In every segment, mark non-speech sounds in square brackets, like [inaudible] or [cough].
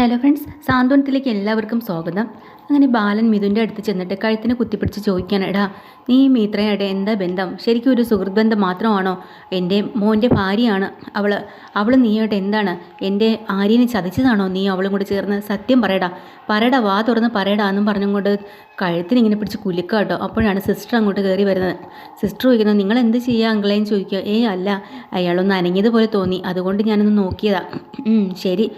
Hello friends സാന്ത്വനത്തിലേക്ക് എല്ലാവർക്കും സ്വാഗതം. അങ്ങനെ ബാലൻ മിഥുന്റെ അടുത്ത് ചെന്നിട്ട് കഴുത്തിന് കുത്തിപ്പിടിച്ച് ചോദിക്കാൻ എടാ നീ മിത്രയുടെ എന്താ ബന്ധം? ശരിക്കും ഒരു സുഹൃത്ത് ബന്ധം മാത്രമാണോ? എന്റെ മോന്റെ ഭാര്യയാണ് അവൾ അവൾ നീയായിട്ട് എന്താണ്? എന്റെ ആര്യനെ ചതിച്ചതാണോ നീ അവളും കൂടി ചേർന്ന്? സത്യം പറയടാ. പറയടാ വാ തുറന്ന് പറയടാ എന്നും പറഞ്ഞുകൊണ്ട് കഴുത്തിന് ഇങ്ങനെ പിടിച്ച് കുലുക്കുക കേട്ടോ. അപ്പോഴാണ് സിസ്റ്റർ അങ്ങോട്ട് കയറി വരുന്നത്. സിസ്റ്റർ ചോദിക്കുന്നത് നിങ്ങൾ എന്ത് ചെയ്യുക അങ്കിളേന്ന് ചോദിക്കുക. ഏയ് അല്ല അയാളൊന്ന് അനങ്ങിയതുപോലെ തോന്നി. അതുകൊണ്ട് ഞാനൊന്ന് നോക്കിയതാ. ശരി.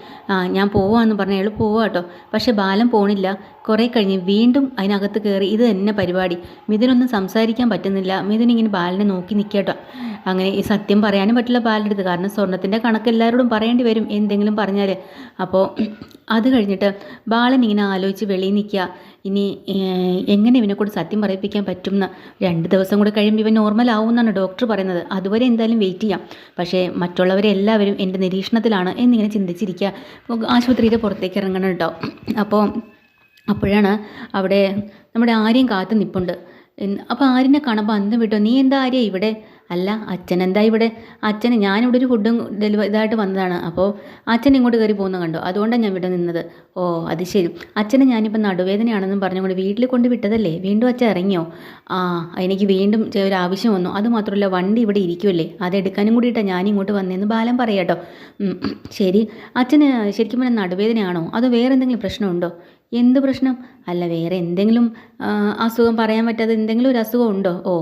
ഞാൻ പോവാന്ന് പറഞ്ഞ അയാൾ കേട്ടോ. പക്ഷേ ബാലൻ പോണില്ല. കുറേ കഴിഞ്ഞ് വീണ്ടും അതിനകത്ത് കയറി ഇത് തന്നെ പരിപാടി. മിഥുനൊന്നും സംസാരിക്കാൻ പറ്റുന്നില്ല. മിഥുൻ ഇങ്ങനെ ബാലനെ നോക്കി നിൽക്കുക കേട്ടോ. അങ്ങനെ ഈ സത്യം പറയാനും പറ്റില്ല പാലെടുത്ത്. കാരണം സ്വർണത്തിന്റെ കണക്ക് എല്ലാവരോടും പറയേണ്ടി വരും എന്തെങ്കിലും പറഞ്ഞാൽ അപ്പോൾ അത് കഴിഞ്ഞിട്ട് ബാലൻ ഇങ്ങനെ ആലോചിച്ച് വെളിയിൽ നിൽക്കുക. ഇനി എങ്ങനെ ഇവനെ കൂടെ സത്യം പറയിപ്പിക്കാൻ പറ്റും എന്ന് രണ്ട് ദിവസം കൂടെ കഴിയുമ്പോൾ ഇവൻ നോർമൽ ആവുമെന്നാണ് ഡോക്ടർ പറയുന്നത്. അതുവരെ എന്തായാലും വെയിറ്റ് ചെയ്യാം. പക്ഷേ മറ്റുള്ളവരെല്ലാവരും എന്റെ നിരീക്ഷണത്തിലാണ് എന്നിങ്ങനെ ചിന്തിച്ചിരിക്കുക. ആശുപത്രിയുടെ പുറത്തേക്ക് ഇറങ്ങണം കേട്ടോ. അപ്പോൾ അപ്പോഴാണ് അവിടെ നമ്മുടെ ആര്യം കാത്തു നിൽപ്പുണ്ട് അപ്പോൾ ആരിനെ കാണുമ്പോൾ അന്തം വിട്ടോ. നീ എന്താ ആര്യ ഇവിടെ? അല്ല അച്ഛൻ എന്താ ഇവിടെ? അച്ഛന് ഞാനിവിടെ ഒരു ഫുഡും ഡെലിവറി ഇതായിട്ട് വന്നതാണ്. അപ്പോൾ അച്ഛൻ ഇങ്ങോട്ട് കയറി പോകുന്ന കണ്ടോ? അതുകൊണ്ടാണ് ഞാൻ ഇവിടെ നിന്നത്. ഓ അത് ശരി. അച്ഛനെ ഞാനിപ്പോൾ നടുവേദനയാണെന്നും പറഞ്ഞുകൊണ്ട് വീട്ടിൽ കൊണ്ട് വിട്ടതല്ലേ? വീണ്ടും അച്ഛൻ ഇറങ്ങിയോ? ആ എനിക്ക് വീണ്ടും ഒരു ആവശ്യം വന്നു. അത് മാത്രമല്ല വണ്ടി ഇവിടെ ഇരിക്കുമല്ലേ അതെടുക്കാനും കൂടിയിട്ടാണ് ഞാൻ ഇങ്ങോട്ട് വന്നതെന്ന് ബാലം പറയാട്ടോ ശരി. അച്ഛന് ശരിക്കും പറഞ്ഞാൽ നടുവേദനയാണോ? അതോ വേറെ എന്തെങ്കിലും പ്രശ്നമുണ്ടോ? എന്ത് പ്രശ്നം? അല്ല വേറെ എന്തെങ്കിലും അസുഖം പറയാൻ പറ്റാതെ എന്തെങ്കിലും ഒരു അസുഖം ഉണ്ടോ? ഓ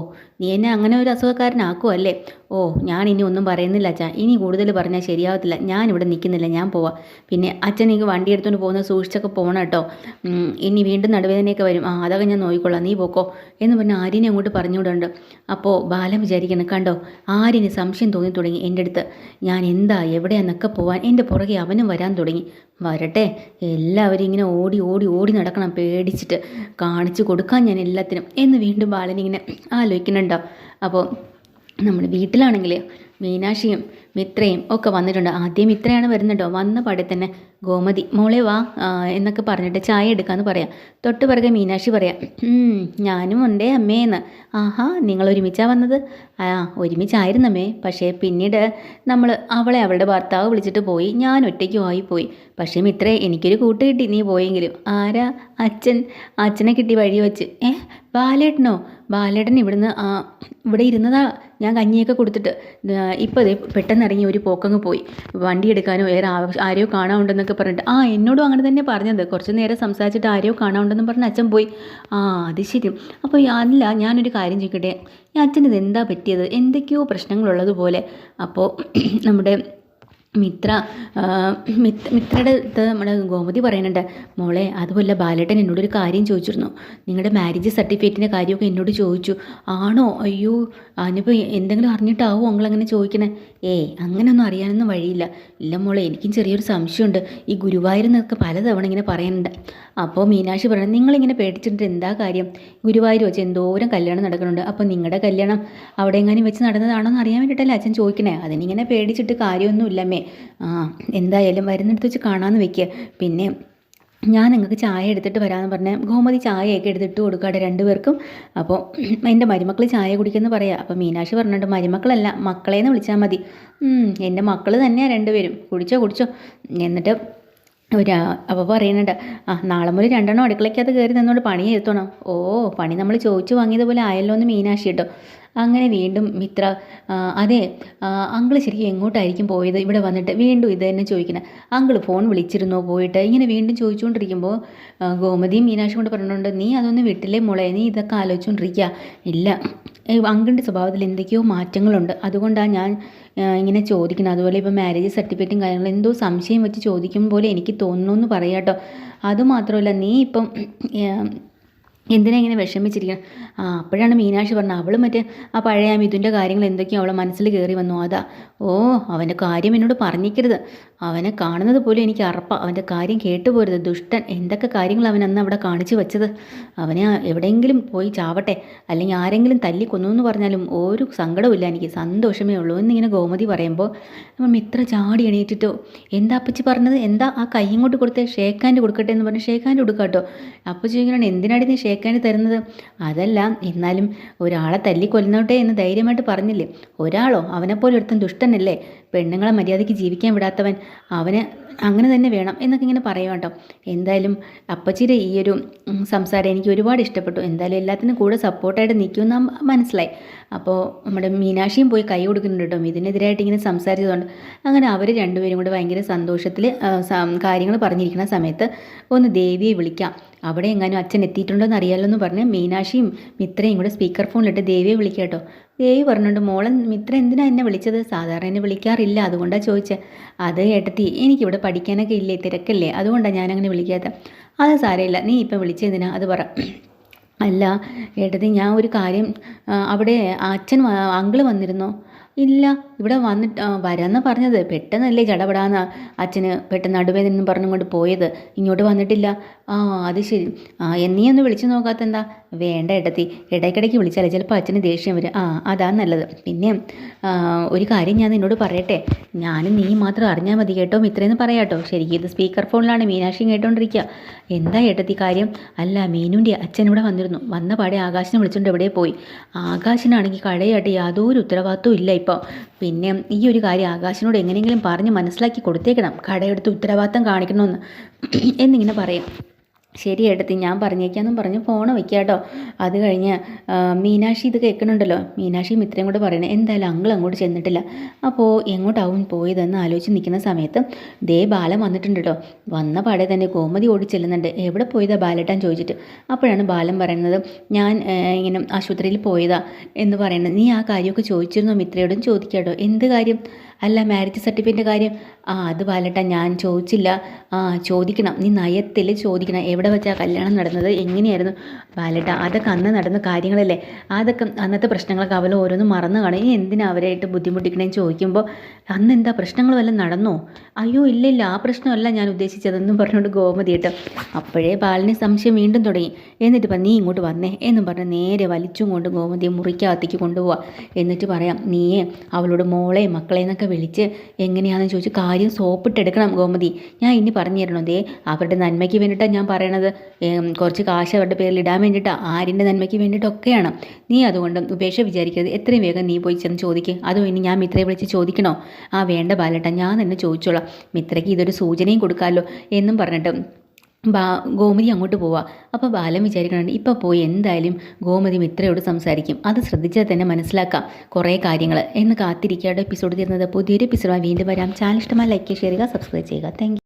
നീ എന്നെ അങ്ങനെ ഒരു അസുഖക്കാരനാക്കുമോ അല്ലേ ഓ ഞാൻ ഇനി ഒന്നും പറയുന്നില്ല അച്ഛാ. ഇനി കൂടുതൽ പറഞ്ഞാൽ ശരിയാവത്തില്ല. ഞാൻ ഇവിടെ നിൽക്കുന്നില്ല ഞാൻ പോവാം. പിന്നെ അച്ഛൻ എനിക്ക് വണ്ടി എടുത്തുകൊണ്ട് പോകുന്നത് സൂക്ഷിച്ചൊക്കെ പോകണം കേട്ടോ. ഇനി വീണ്ടും നടുവേദനയൊക്കെ വരും. ആ അതൊക്കെ ഞാൻ നോക്കിക്കൊള്ളാം നീ പോക്കോ. എന്ന് പറഞ്ഞ് ആര്യനെ അങ്ങോട്ട് പറഞ്ഞുവിടുന്നുണ്ട്. അപ്പോൾ ബാലം വിചാരിക്കണം കണ്ടോ? ആര്യന് സംശയം തോന്നി തുടങ്ങി എന്റെ അടുത്ത്. ഞാൻ എന്താ എവിടെയാന്നൊക്കെ പോവാൻ എന്റെ പുറകെ അവനും വരാൻ തുടങ്ങി. വരട്ടെ. എല്ലാവരും ഇങ്ങനെ ഓടി ഓടി ഓടി നടക്കണം. പേടിച്ചിട്ട് കാണിച്ചു കൊടുക്കാം ഞാൻ എല്ലാത്തിനും. എന്ന് വീണ്ടും ബാലനിങ്ങനെ ആലോചിക്കുന്നുണ്ടോ? അപ്പോൾ നമ്മുടെ വീട്ടിലാണെങ്കിൽ മീനാക്ഷിയും മിത്രയും ഒക്കെ വന്നിട്ടുണ്ട്. ആദ്യം മിത്രയാണ് വരുന്നുണ്ടോ വന്ന പാടെ തന്നെ ഗോമതി മോളെ വാ എന്നൊക്കെ പറഞ്ഞിട്ട് ചായ എടുക്കാമെന്ന് പറയാം. തൊട്ട് പിറകെ മീനാക്ഷി പറയാം ഞാനും ഉണ്ടേ അമ്മേന്ന് ആഹാ നിങ്ങൾ ഒരുമിച്ചാ വന്നത്? ആ ഒരുമിച്ചായിരുന്നമ്മേ. പക്ഷേ പിന്നീട് നമ്മൾ അവളെ അവളുടെ ഭർത്താവ് വിളിച്ചിട്ട് പോയി. ഞാൻ ഒറ്റയ്ക്ക് പോയി പക്ഷേ മിത്രേ എനിക്കൊരു കൂട്ട് കിട്ടി. നീ പോയെങ്കിലും. ആരാ? അച്ഛൻ. അച്ഛനെ കിട്ടി വഴി വെച്ച്. ഏ ബാലേട്ടനോ? ബാലേട്ടൻ ഇവിടുന്ന് ഇവിടെ ഇരുന്നതാ ഞാൻ കഞ്ഞിയൊക്കെ കൊടുത്തിട്ട് ഇപ്പോൾ അതെ പെട്ടെന്ന് ഇറങ്ങി ഒരു പോക്കങ്ങ് പോയി. വണ്ടി എടുക്കാനോ വേറെ ആരെയോ കാണാനുണ്ടെന്നൊക്കെ പറഞ്ഞിട്ട് ആ എന്നോടും അങ്ങനെ തന്നെ പറഞ്ഞത്. കുറച്ച് നേരം സംസാരിച്ചിട്ട് ആരെയോ കാണാനുണ്ടെന്ന് പറഞ്ഞ് അച്ഛൻ പോയി. ആ അത് ശരി. അപ്പോൾ അല്ല ഞാനൊരു കാര്യം ചോദിക്കട്ടെ? ഈ ഇത് എന്താ പറ്റിയത്? എന്തൊക്കെയോ പ്രശ്നങ്ങളുള്ളതുപോലെ. അപ്പോൾ നമ്മുടെ മിത്ര മിത്രയുടെ അടുത്ത് നമ്മുടെ ഗോമതി പറയുന്നുണ്ട് മോളെ അതുപോലെ ബാലേട്ടൻ എന്നോടൊരു കാര്യം ചോദിച്ചിരുന്നു. നിങ്ങളുടെ മാരേജ് സർട്ടിഫിക്കറ്റിന്റെ കാര്യമൊക്കെ എന്നോട് ചോദിച്ചു. ആണോ? അയ്യോ അതിനിപ്പോൾ എന്തെങ്കിലും അറിഞ്ഞിട്ടാവോ അങ്ങനെ ചോദിക്കണേ? ഏയ് അങ്ങനെയൊന്നും അറിയാനൊന്നും വഴിയില്ല. ഇല്ല മോളെ എനിക്കും ചെറിയൊരു സംശയമുണ്ട്. ഈ ഗുരുവായൂരെന്നൊക്കെ പലതവണ ഇങ്ങനെ പറയുന്നുണ്ട്. അപ്പോൾ മീനാക്ഷി പറയുന്നത് നിങ്ങളിങ്ങനെ പേടിച്ചിട്ട് എന്താ കാര്യം? ഗുരുവായൂർ വെച്ച് എന്തോരം കല്യാണം നടക്കുന്നുണ്ട്. അപ്പോൾ നിങ്ങളുടെ കല്യാണം അവിടെ എങ്ങാനും വെച്ച് നടന്നതാണോ എന്ന് അറിയാൻ വേണ്ടിയിട്ടല്ലേ അച്ഛൻ ചോദിക്കണേ? അതിനിങ്ങനെ പേടിച്ചിട്ട് കാര്യമൊന്നുമില്ലമ്മേ. ആ എന്തായാലും വരുന്നിടത്ത് വെച്ച് കാണാമെന്ന് വെക്കുക പിന്നെ ഞാൻ നിങ്ങൾക്ക് ചായ എടുത്തിട്ട് വരാമെന്ന് പറഞ്ഞാൽ ഗോമതി ചായയൊക്കെ എടുത്തിട്ട് കൊടുക്കാടെ രണ്ടുപേർക്കും. അപ്പോൾ എന്റെ മരുമക്കൾ ചായ കുടിക്കുമെന്ന് പറയാം. അപ്പോൾ മീനാക്ഷി പറഞ്ഞിട്ട് മരുമക്കളല്ല മക്കളേന്ന് വിളിച്ചാൽ മതി. എന്റെ മക്കൾ തന്നെയാണ് രണ്ടുപേരും. കുടിച്ചോ കുടിച്ചോ. എന്നിട്ട് ഒരു അപ്പോൾ പറയുന്നുണ്ട് ആ നാളെ മുതൽ രണ്ടെണ്ണം അടുക്കളയ്ക്കകത്ത് കയറി നിന്നോട് പണി എഴുത്തണം ഓ പണി നമ്മൾ ചോദിച്ചു വാങ്ങിയതുപോലെ ആയല്ലോ എന്ന് മീനാക്ഷി കേട്ടോ. അങ്ങനെ വീണ്ടും മിത്ര അതെ അങ്കിൾ ശരിക്കും എങ്ങോട്ടായിരിക്കും പോയത്? ഇവിടെ വന്നിട്ട് വീണ്ടും ഇത് തന്നെ ചോദിക്കുന്നത് അങ്കിൾ ഫോൺ വിളിച്ചിരുന്നോ പോയിട്ട്? ഇങ്ങനെ വീണ്ടും ചോദിച്ചുകൊണ്ടിരിക്കുമ്പോൾ ഗോമതിയും മീനാക്ഷി കൊണ്ട് പറഞ്ഞുകൊണ്ട് നീ അതൊന്നും വിട്ടില്ലേ മോളെ? നീ ഇതൊക്കെ ആലോചിച്ചുകൊണ്ടിരിക്കുക ഇല്ല. അങ്കിളിന്റെ സ്വഭാവത്തിൽ എന്തൊക്കെയോ മാറ്റങ്ങളുണ്ട്. അതുകൊണ്ടാണ് ഞാൻ ഇങ്ങനെ ചോദിക്കുന്നത് അതുപോലെ ഇപ്പോൾ മാരേജ് സർട്ടിഫിക്കറ്റും കാര്യങ്ങളും എന്തോ സംശയം വെച്ച് ചോദിക്കും പോലെ എനിക്ക് തോന്നുന്നു എന്ന് പറയാട്ടോ. അതുമാത്രമല്ല നീ ഇപ്പം എന്തിനാ ഇങ്ങനെ വിഷമിച്ചിരിക്കണം ആ അപ്പോഴാണ് മീനാക്ഷി പറഞ്ഞത് അവൾ മറ്റേ ആ പഴയ മിഥുന്റെ കാര്യങ്ങൾ എന്തൊക്കെയോ അവളെ മനസ്സിൽ കയറി വന്നു അതാ. ഓ അവന്റെ കാര്യം എന്നോട് പറഞ്ഞിക്കരുത് അവനെ കാണുന്നത് പോലും എനിക്ക് അറപ്പ. അവന്റെ കാര്യം കേട്ടുപോരുത്. ദുഷ്ടൻ എന്തൊക്കെ കാര്യങ്ങൾ അവൻ അന്ന് അവിടെ കാണിച്ചു വെച്ചത്? അവനെ എവിടെയെങ്കിലും പോയി ചാവട്ടെ. അല്ലെങ്കിൽ ആരെങ്കിലും തല്ലി കൊന്നു എന്ന് പറഞ്ഞാലും ഒരു സങ്കടമില്ല എനിക്ക്. സന്തോഷമേ ഉള്ളൂ. എന്നിങ്ങനെ ഗോമതി പറയുമ്പോൾ നമ്മൾ മിത്ര ചാടി എണീറ്റിട്ടോ? എന്താ അപ്പച്ചി പറഞ്ഞത്? എന്താ ആ കൈ ഇങ്ങോട്ട് കൊടുത്തേ? ഷേഖാന്റെ കൊടുക്കട്ടെ എന്ന് പറഞ്ഞ് ഷേഖാന്റെ കൊടുക്കാട്ടോ? അപ്പച്ചി ചോദിക്കണം എന്തിനാടി നീ ഹാൻഡ് തരുന്നത്? അതല്ല എന്നാലും ഒരാളെ തല്ലിക്കൊല്ലുന്നോട്ടെ എന്ന് ധൈര്യമായിട്ട് പറഞ്ഞില്ലേ? ഒരാളോ? അവനെപ്പോലെ ഒരുത്തൻ ദുഷ്ടനല്ലേ? പെണ്ണുങ്ങളെ മര്യാദയ്ക്ക് ജീവിക്കാൻ വിടാത്തവൻ അവന് അങ്ങനെ തന്നെ വേണം എന്നൊക്കെ ഇങ്ങനെ പറയാം കേട്ടോ. എന്തായാലും അപ്പച്ചിയുടെ ഈ ഒരു സംസാരം എനിക്ക് ഒരുപാട് ഇഷ്ടപ്പെട്ടു. എന്തായാലും എല്ലാത്തിനും കൂടെ സപ്പോർട്ടായിട്ട് നിൽക്കുമെന്ന് മനസ്സിലായി. അപ്പോൾ നമ്മുടെ മീനാക്ഷിയും പോയി കൈ കൊടുക്കുന്നുണ്ട് കേട്ടോ. ഇതിനെതിരായിട്ട് ഇങ്ങനെ സംസാരിച്ചതുകൊണ്ട്. അങ്ങനെ അവർ രണ്ടുപേരും കൂടെ ഭയങ്കര സന്തോഷത്തിൽ കാര്യങ്ങൾ പറഞ്ഞിരിക്കുന്ന സമയത്ത് ഒന്ന് ദേവിയെ വിളിക്കാം. അവിടെ എങ്ങാനും അച്ഛൻ എത്തിയിട്ടുണ്ടോ എന്ന് അറിയാലോ എന്ന് പറഞ്ഞ് മീനാക്ഷിയും മിത്രയും കൂടെ സ്പീക്കർ ഫോണിലിട്ട് ദേവിയെ വിളിക്കാം കേട്ടോ. ദേവി പറഞ്ഞിട്ടുണ്ട് മോളൻ മിത്ര എന്തിനാ എന്നെ വിളിച്ചത്? സാധാരണ എന്നെ വിളിക്കാറില്ല അതുകൊണ്ടാണ് ചോദിച്ചത് അത് ഏട്ടത്തി എനിക്കിവിടെ പഠിക്കാനൊക്കെ ഇല്ലേ തിരക്കല്ലേ അതുകൊണ്ടാണ് ഞാനങ്ങനെ വിളിക്കാത്ത. അത് സാരമില്ല നീ ഇപ്പം വിളിച്ചതിനാ അത് പറ. അല്ല ഏട്ടത്തി ഞാൻ ഒരു കാര്യം അവിടെ അച്ഛൻ അങ്കിൾ വന്നിരുന്നോ? ഇല്ല ഇവിടെ വന്നിട്ട് വരാമെന്ന് പറഞ്ഞത്. പെട്ടെന്നല്ലേ ചടപടാന്ന് അച്ഛന് പെട്ടെന്ന് നടുവേദന എന്ന് പറഞ്ഞുകൊണ്ട് പോയത്. ഇങ്ങോട്ട് വന്നിട്ടില്ല. ആ അത് ശരി. ആ നീ ഒന്ന് വിളിച്ചു നോക്കാത്ത എന്താ വേണ്ട ഏട്ടത്തി. ഇടയ്ക്കിടയ്ക്ക് വിളിച്ചാലേ ചിലപ്പോൾ അച്ഛന് ദേഷ്യം വരും. ആ അതാ നല്ലത്. പിന്നെ ഒരു കാര്യം ഞാൻ നിന്നോട് പറയട്ടെ. ഞാനും നീ മാത്രം അറിഞ്ഞാൽ മതി കേട്ടോ ഇത്രയെന്ന് പറയാട്ടോ. ശരിക്കും ഇത് സ്പീക്കർ ഫോണിലാണ് മീനാക്ഷി കേട്ടോണ്ടിരിക്കുക എന്താ ഏട്ടത്തി കാര്യം? അല്ല മീനുന്റെ അച്ഛൻ ഇവിടെ വന്നിരുന്നു. വന്ന പാടെ ആകാശിനെ വിളിച്ചുകൊണ്ട് എവിടെ പോയി. ആകാശിനാണെങ്കിൽ കടയായിട്ട് യാതൊരു ഉത്തരവാദിത്വം ഇല്ല ഇപ്പോൾ പിന്നെ ഈ ഒരു കാര്യം ആകാശിനോട് എങ്ങനെയെങ്കിലും പറഞ്ഞ് മനസ്സിലാക്കി കൊടുത്തേക്കണം. കടയെടുത്ത് ഉത്തരവാദിത്തം കാണിക്കണമെന്ന്. [clears throat] എന്നിങ്ങനെ പറയും. ശരി ഏട്ടത്തി ഞാൻ പറഞ്ഞേക്കാന്നും പറഞ്ഞ് ഫോൺ വെക്കുക കേട്ടോ അത് കഴിഞ്ഞ് മീനാക്ഷി ഇത് കേൾക്കണുണ്ടല്ലോ. മീനാക്ഷി മിത്രയും കൂടെ പറയണേ എന്തായാലും അങ്കിൾ അങ്ങോട്ട് ചെന്നിട്ടില്ല. അപ്പോൾ എങ്ങോട്ടാവും പോയതെന്ന് ആലോചിച്ച് നിൽക്കുന്ന സമയത്ത് ദേ ബാലം വന്നിട്ടുണ്ട് വന്ന പാടെ തന്നെ ഗോമതി ഓടി ചെല്ലുന്നുണ്ട്. എവിടെ പോയതാ ബാലേട്ടാൻ ചോദിച്ചിട്ട്. അപ്പോഴാണ് ബാലം പറയുന്നത് ഞാൻ ഇങ്ങനെ ആശുപത്രിയിൽ പോയതാ എന്ന് പറയുന്നത്. നീ ആ കാര്യമൊക്കെ ചോദിച്ചിരുന്നോ മിത്രയോടും? ചോദിക്കാട്ടോ. എന്ത് കാര്യം? അല്ല മാരേജ് സർട്ടിഫിക്കറ്റിന്റെ കാര്യം. ആ അത് ബാലേട്ടാ ഞാൻ ചോദിച്ചില്ല. ആ ചോദിക്കണം. നീ നയത്തിൽ ചോദിക്കണം. എവിടെ വെച്ചാ കല്യാണം നടന്നത്? എങ്ങനെയായിരുന്നു? വാലട്ട അതൊക്കെ അന്ന് നടന്ന കാര്യങ്ങളല്ലേ? അതൊക്കെ അന്നത്തെ പ്രശ്നങ്ങളൊക്കെ അവൾ ഓരോന്നും മറന്നു കാണും. ഇനി എന്തിനാ അവരായിട്ട് ബുദ്ധിമുട്ടിക്കണേന്ന് ചോദിക്കുമ്പോൾ അന്ന് എന്താ പ്രശ്നങ്ങൾ വല്ലതും നടന്നോ? അയ്യോ ഇല്ല ഇല്ല ആ പ്രശ്നമല്ല ഞാൻ ഉദ്ദേശിച്ചതെന്നും പറഞ്ഞുകൊണ്ട് ഗോമതി കേട്ടോ. അപ്പോഴേ ബാലിന് സംശയം വീണ്ടും തുടങ്ങി. എന്നിട്ട് ഇപ്പം നീ ഇങ്ങോട്ട് വന്നേ എന്നും പറഞ്ഞ് നേരെ വലിച്ചും കൊണ്ട് ഗോമതിയെ മുറിക്കകത്തേക്ക് കൊണ്ടുപോവാ. എന്നിട്ട് പറയാം നീയേ അവളോട് മോളെ മക്കളെ എന്നൊക്കെ വിളിച്ച് എങ്ങനെയാണെന്ന് ചോദിച്ച് കാര്യം സോപ്പിട്ടെടുക്കണം ഗോമതി. ഞാൻ ഇനി പറഞ്ഞു തരണോ ദേ അവരുടെ നന്മയ്ക്ക് വേണ്ടിയിട്ടാണ് ഞാൻ പറയണത്. കുറച്ച് കാശ് അവരുടെ പേരിൽ ഇടാൻ വേണ്ടിയിട്ടാണ് ആരിന്റെ നന്മയ്ക്ക് വേണ്ടിയിട്ടൊക്കെയാണ് നീ അതുകൊണ്ട് ഉപേക്ഷ വിചാരിക്കരുത്. എത്രയും വേഗം നീ പോയി ചെന്ന് ചോദിക്കുക അതോ ഇനി ഞാൻ മിത്രയെ വിളിച്ച് ചോദിക്കണോ? ആ വേണ്ട ബാലേട്ട. ഞാൻ തന്നെ ചോദിച്ചോളാം. മിത്രയ്ക്ക് ഇതൊരു സൂചനയും കൊടുക്കാമല്ലോ എന്നും പറഞ്ഞിട്ട് ബാ ഗോമതി അങ്ങോട്ട് പോവാ. അപ്പോൾ ബാലൻ വിചാരിക്കണുണ്ട് ഇപ്പോൾ പോയി എന്തായാലും ഗോമതി മിത്രയോട് സംസാരിക്കും. അത് ശ്രദ്ധിച്ചാൽ തന്നെ മനസ്സിലാക്കാം കുറേ കാര്യങ്ങൾ എന്ന് കാത്തിരിക്കാതെ എപ്പിസോഡ് തീർന്നത്. പുതിയൊരു എപ്പിസോഡ് വീണ്ടും വരാം. ചാനൽ ഇഷ്ടമായി ലൈക്ക് ചെയ്യുക സബ്സ്ക്രൈബ് ചെയ്യുക. താങ്ക്